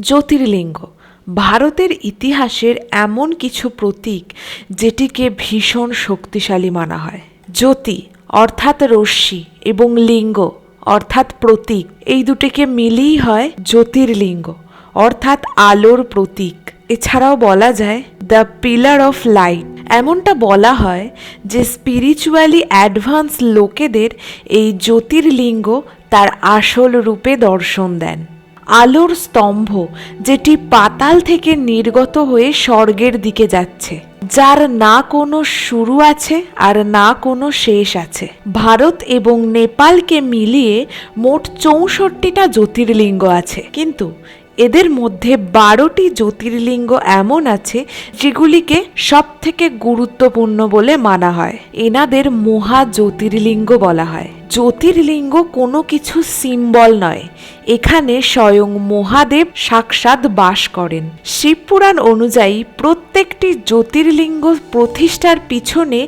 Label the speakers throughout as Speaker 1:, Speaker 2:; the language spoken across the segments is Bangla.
Speaker 1: জ্যোতির্লিঙ্গ। ভারতের ইতিহাসের এমন কিছু প্রতীক যেটিকে ভীষণ শক্তিশালী মানা হয়। জ্যোতি, অর্থাৎ রশ্মি, এবং লিঙ্গ, অর্থাৎ প্রতীক, এই দুটিকে মিলিয়েই হয় জ্যোতির্লিঙ্গ, অর্থাৎ আলোর প্রতীক। এছাড়াও বলা যায় দ্য পিলার অফ লাইট এমনটা বলা হয় যে স্পিরিচুয়ালি অ্যাডভান্স লোকেদের এই জ্যোতির্লিঙ্গ তার আসল রূপে দর্শন দেন। আলোর স্তম্ভ, যেটি পাতাল থেকে নির্গত হয়ে স্বর্গের দিকে যাচ্ছে। যার না কোনো শুরু আছে আর না কোনো শেষ আছে। ভারত এবং নেপালকে মিলিয়ে মোট চৌষট্টিটা জ্যোতির্লিঙ্গ আছে। কিন্তু এদের মধ্যে বারোটি জ্যোতির্লিঙ্গ এমন আছে, যেগুলিকে সব থেকে গুরুত্বপূর্ণ বলে মানা হয়। এনাদের মহা জ্যোতির্লিঙ্গ বলা হয়। জ্যোতির্লিঙ্গ কোনো কিছু সিম্বল নয়। এখানে স্বয়ং মহাদেব সাক্ষাৎ বাস করেন। শিবপুরাণ অনুযায়ী প্রত্যেকটি জ্যোতির্লিঙ্গ প্রতিষ্ঠার পিছনে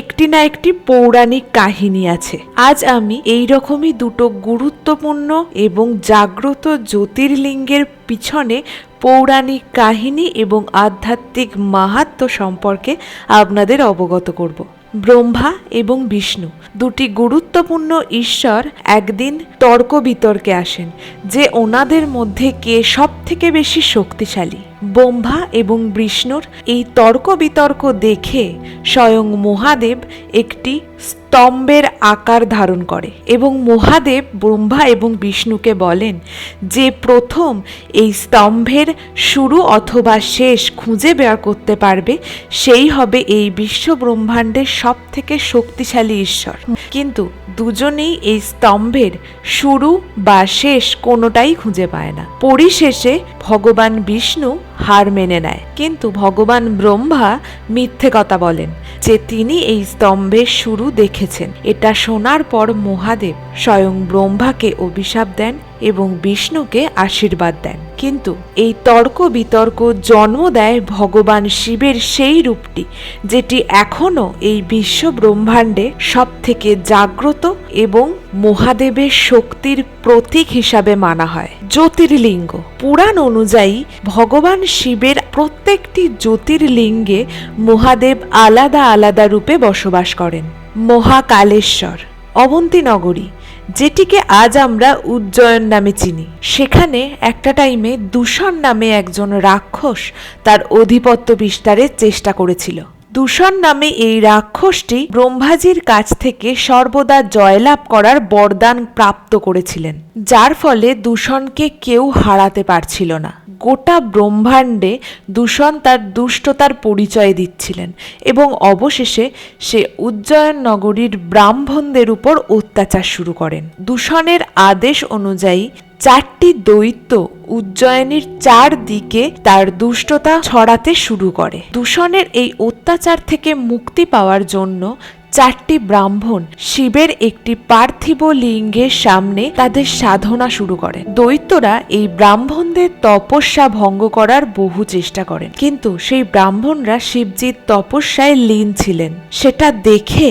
Speaker 1: একটি না একটি পৌরাণিক কাহিনী আছে। আজ আমি এই রকমই দুটো গুরুত্বপূর্ণ এবং জাগ্রত জ্যোতির্লিঙ্গের পিছনে পৌরাণিক কাহিনী এবং আধ্যাত্মিক মাহাত্ম্য সম্পর্কে আপনাদের অবগত করব। ব্রহ্মা এবং বিষ্ণু। দুটি গুরুত্বপূর্ণ ঈশ্বর একদিন তর্ক বিতর্কে আসেন, যে ওনাদের মধ্যে কে সব থেকে বেশি শক্তিশালী। ব্রহ্মা এবং বিষ্ণুর এই তর্ক বিতর্ক দেখে স্বয়ং মহাদেব একটি স্তম্ভের আকার ধারণ করে এবং মহাদেব ব্রহ্মা এবং বিষ্ণুকে বলেন যে প্রথম এই স্তম্ভের শুরু অথবা শেষ খুঁজে বের করতে পারবে সেই হবে এই বিশ্ব ব্রহ্মাণ্ডের সব থেকে শক্তিশালী ঈশ্বর। কিন্তু দুজনেই এই স্তম্ভের শুরু বা শেষ কোনোটাই খুঁজে পায় না। পরিশেষে ভগবান বিষ্ণু হার মেনে নেয়। কিন্তু ভগবান ব্রহ্মা মিথ্যে কথা বলেন যে তিনি এই স্তম্ভের শুরু দেখেছেন। এটা শোনার পর মহাদেব স্বয়ং ব্রহ্মাকে অভিশাপ দেন এবং বিষ্ণুকে আশীর্বাদ দেন। কিন্তু এই তর্ক বিতর্ক জন্ম দেয় ভগবান শিবের সেই রূপটি, যেটি এখনও এই বিশ্ব ব্রহ্মাণ্ডে সব থেকে জাগ্রত এবং মহাদেবের শক্তির প্রতীক হিসাবে মানা হয়। জ্যোতির্লিঙ্গ। পুরাণ অনুযায়ী ভগবান শিবের প্রত্যেকটি জ্যোতির্লিঙ্গে মহাদেব আলাদা আলাদা রূপে বসবাস করেন। মহাকালেশ্বর। অবন্তী নগরী যেটিকে আজ আমরা উজ্জয়ন নামে চিনি। সেখানে একটা টাইমে দূষণ নামে একজন রাক্ষস তার অধিপত্য বিস্তারের চেষ্টা করেছিল। দূষণ নামে এই রাক্ষসটি ব্রহ্মাজির কাছ থেকে সর্বদা জয়লাভ করার বরদান প্রাপ্ত করেছিলেন। যার ফলে দূষণকে কেউ হারাতে পারছিল না। গোটা ব্রহ্মাণ্ডে দূষণ তার দুষ্টতার পরিচয় দিচ্ছিলেন এবং অবশেষে সে উজ্জয়ন নগরীর ব্রাহ্মণদের উপর অত্যাচার শুরু করেন। দূষণের আদেশ অনুযায়ী চারটি দৈত্য উজ্জয়িনীর চার দিকে তার দুষ্টতা ছড়াতে শুরু করে। দূষণের এই অত্যাচার থেকে মুক্তি পাওয়ার জন্য চারটি ব্রাহ্মণ শিবের একটি পার্থিব লিঙ্গের সামনে তাদের সাধনা শুরু করেন। দৈত্যরা এই ব্রাহ্মণদের তপস্যা ভঙ্গ করার বহু চেষ্টা করেন। কিন্তু সেই ব্রাহ্মণরা শিবজির তপস্যায় লীন ছিলেন। সেটা দেখে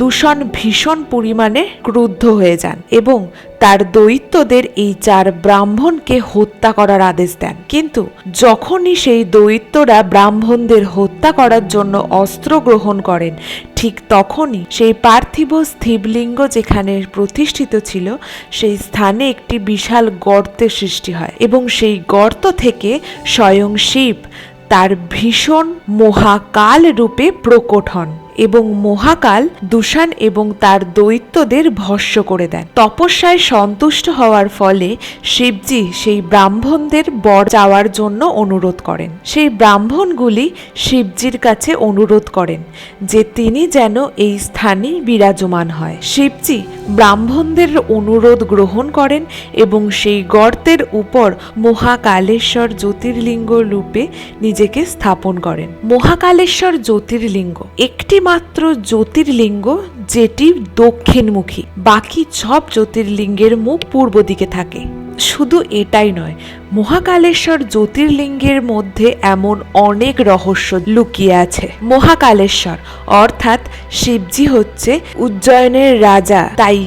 Speaker 1: দূষণ ভীষণ পরিমাণে ক্রুদ্ধ হয়ে যান এবং তার দৈত্যদের এই চার ব্রাহ্মণকে হত্যা করার আদেশ দেন। কিন্তু যখনই সেই দৈত্যরা ব্রাহ্মণদের হত্যা করার জন্য অস্ত্র গ্রহণ করেন, ঠিক তখনই সেই পার্থিব স্থিবলিঙ্গ যেখানে প্রতিষ্ঠিত ছিল, সেই স্থানে একটি বিশাল গর্তের সৃষ্টি হয় এবং সেই গর্ত থেকে স্বয়ং শিব তার ভীষণ মহাকাল রূপে প্রকট হন। এবং মহাকাল দূষণ এবং তার দৈত্যদের ভস্য করে দেন। তপস্যায় সন্তুষ্ট হওয়ার ফলে শিবজি সেই ব্রাহ্মণদের বর চাওয়ার জন্য অনুরোধ করেন। সেই ব্রাহ্মণগুলি শিবজির কাছে অনুরোধ করেন যে তিনি যেন এই স্থানে বিরাজমান হয়। শিবজি ব্রাহ্মণদের অনুরোধ গ্রহণ করেন এবং সেই গর্তের উপর মহাকালেশ্বর জ্যোতির্লিঙ্গ রূপে নিজেকে স্থাপন করেন। মহাকালেশ্বর জ্যোতির্লিঙ্গ একটি মাত্র জ্যোতির্লিঙ্গ, যেটি দক্ষিণমুখী। বাকি সব জ্যোতির্লিঙ্গের মুখ পূর্ব দিকে থাকে। শুধু এটাই নয়, মহাকালেশ্বর জ্যোতির্লিঙ্গের মধ্যে এমন অনেক রহস্য লুকিয়ে আছে। মহাকালেশ্বর, অর্থাৎ শিবজি হচ্ছে উজ্জয়নের রাজা। তাই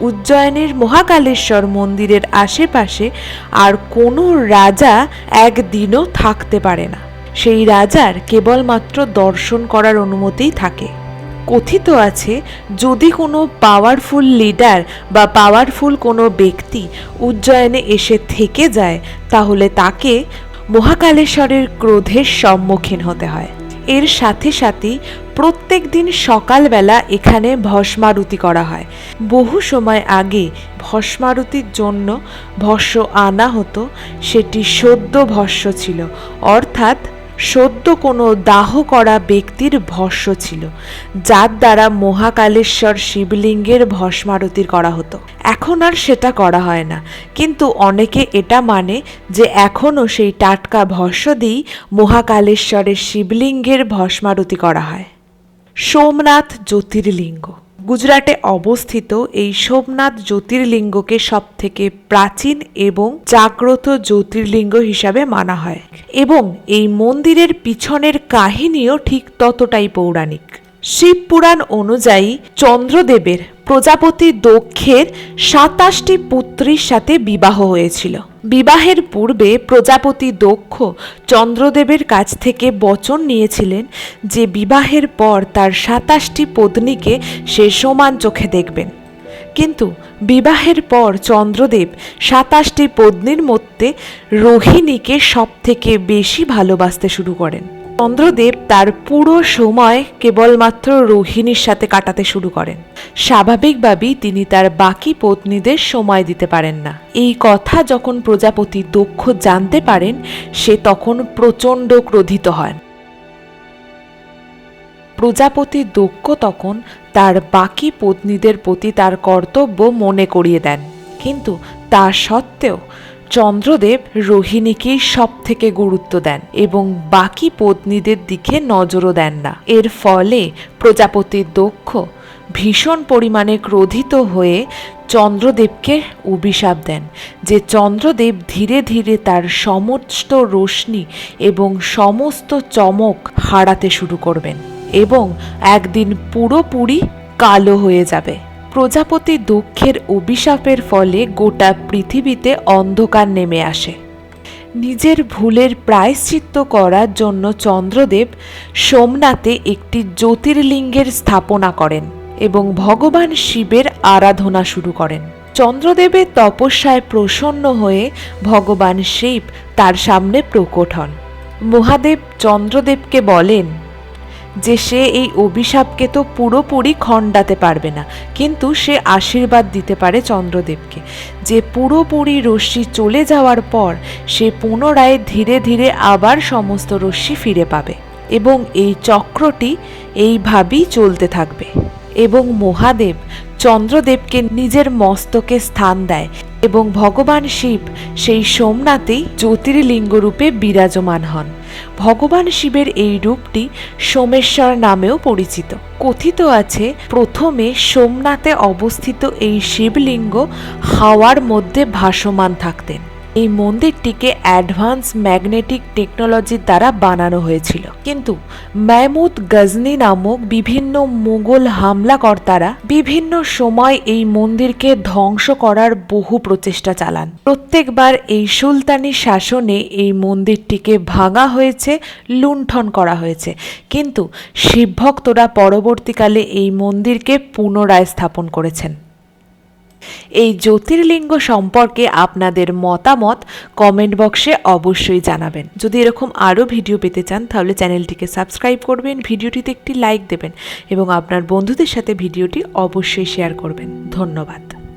Speaker 1: উজ্জয়নের মহাকালেশ্বর মন্দিরের আশেপাশে আর কোনো রাজা একদিনও থাকতে পারে না। সেই রাজার কেবলমাত্র দর্শন করার অনুমতিই থাকে। কথিত আছে, যদি কোনো পাওয়ারফুল লিডার বা পাওয়ারফুল কোনো ব্যক্তি উজ্জয়নে এসে থেকে যায়, তাহলে তাকে মহাকালেশ্বরের ক্রোধের সম্মুখীন হতে হয়। এর সাথে সাথেই প্রত্যেক দিন সকালবেলা এখানে ভস্মারতি করা হয়। বহু সময় আগে ভস্মারতির জন্য ভস্য আনা হতো, সেটি সদ্য ভস্য ছিল। অর্থাৎ সদ্য কোনো দাহ করা ব্যক্তির ভস্য ছিল, যার দ্বারা মহাকালেশ্বর শিবলিঙ্গের ভস্মারতি করা হতো। এখন আর সেটা করা হয় না, কিন্তু অনেকে এটা মানে যে এখনও সেই টাটকা ভস্য দিয়েই মহাকালেশ্বরের শিবলিঙ্গের ভস্মারতি করা হয়। সোমনাথ জ্যোতির্লিঙ্গ গুজরাটে অবস্থিত এই সোমনাথ জ্যোতির্লিঙ্গকে সবথেকে প্রাচীন এবং জাগ্রত জ্যোতির্লিঙ্গ হিসাবে মানা হয়। এবং এই মন্দিরের পিছনের কাহিনীও ঠিক ততটাই পৌরাণিক। শিব পুরাণ অনুযায়ী চন্দ্রদেবের প্রজাপতি দক্ষের সাতাশটি পুত্রীর সাথে বিবাহ হয়েছিল। বিবাহের পূর্বে প্রজাপতি দক্ষ চন্দ্রদেবের কাছ থেকে বচন নিয়েছিলেন যে বিবাহের পর তার সাতাশটি পত্নীকে সে সমান চোখে দেখবেন। কিন্তু বিবাহের পর চন্দ্রদেব সাতাশটি পত্নীর মধ্যে রোহিণীকে সবথেকে বেশি ভালোবাসতে শুরু করেন। চন্দ্রদেব তার পুরো সময় কেবলমাত্র রোহিণীর সাথে কাটাতে শুরু করেন। স্বাভাবিকভাবেই তিনি তার বাকি পত্নীদের সময় দিতে পারেন না। এই কথা যখন প্রজাপতি দক্ষ জানতে পারেন, সে তখন প্রচণ্ড ক্রোধিত হয়। প্রজাপতি দক্ষ তখন তার বাকি পত্নীদের প্রতি তার কর্তব্য মনে করিয়ে দেন। কিন্তু তা সত্ত্বেও চন্দ্রদেব রোহিণীকেই সব থেকে গুরুত্ব দেন এবং বাকি পত্নীদের দিকে নজরও দেন না। এর ফলে প্রজাপতির দক্ষ, ভীষণ পরিমাণে ক্রোধিত হয়ে চন্দ্রদেবকে অভিশাপ দেন, যে চন্দ্রদেব ধীরে ধীরে তার সমস্ত রশ্মি এবং সমস্ত চমক হারাতে শুরু করবেন এবং একদিন পুরোপুরি কালো হয়ে যাবে। প্রজাপতি দুঃখের অভিশাপের ফলে গোটা পৃথিবীতে অন্ধকার নেমে আসে। নিজের ভুলের প্রায়শ্চিত্ত করার জন্য চন্দ্রদেব সোমনাথে একটি জ্যোতির্লিঙ্গের স্থাপনা করেন এবং ভগবান শিবের আরাধনা শুরু করেন। চন্দ্রদেবের তপস্যায় প্রসন্ন হয়ে ভগবান শিব তার সামনে প্রকট হন। মহাদেব চন্দ্রদেবকে বলেন যে সে এই অভিশাপকে তো পুরোপুরি খণ্ডাতে পারবে না, কিন্তু সে আশীর্বাদ দিতে পারে চন্দ্রদেবকে। যে পুরোপুরি রশ্মি চলে যাওয়ার পর, সে পুনরায় ধীরে ধীরে আবার সমস্ত রশ্মি ফিরে পাবে এবং এই চক্রটি এইভাবেই চলতে থাকবে। এবং মহাদেব চন্দ্রদেবকে নিজের মস্তকে স্থান দেয় এবং ভগবান শিব সেই সোমনাথেই জ্যোতির্লিঙ্গ রূপে বিরাজমান হন। ভগবান শিবের এই রূপটি সোমেশ্বর নামেও পরিচিত। কথিত আছে, প্রথমে সোমনাথে অবস্থিত এই শিবলিঙ্গ হাওয়ার মধ্যে ভাসমান থাকতেন। এই মন্দিরটিকে অ্যাডভান্স ম্যাগনেটিক টেকনোলজির দ্বারা বানানো হয়েছিল। কিন্তু ম্যামুদ গজনি নামক বিভিন্ন মোগল হামলাকর্তারা বিভিন্ন সময় এই মন্দিরকে ধ্বংস করার বহু প্রচেষ্টা চালান। প্রত্যেকবার এই সুলতানি শাসনে এই মন্দিরটিকে ভাঙা হয়েছে, লুণ্ঠন করা হয়েছে। কিন্তু শিবভক্তরা পরবর্তীকালে এই মন্দিরকে পুনরায় স্থাপন করেছেন। এই জ্যোতির্লিঙ্গ সম্পর্কে আপনাদের মতামত কমেন্ট বক্সে অবশ্যই জানাবেন। যদি এরকম আরও ভিডিও পেতে চান, তাহলে চ্যানেলটিকে সাবস্ক্রাইব করবেন, ভিডিওটিতে একটি লাইক দেবেন এবং আপনার বন্ধুদের সাথে ভিডিওটি অবশ্যই শেয়ার করবেন। ধন্যবাদ।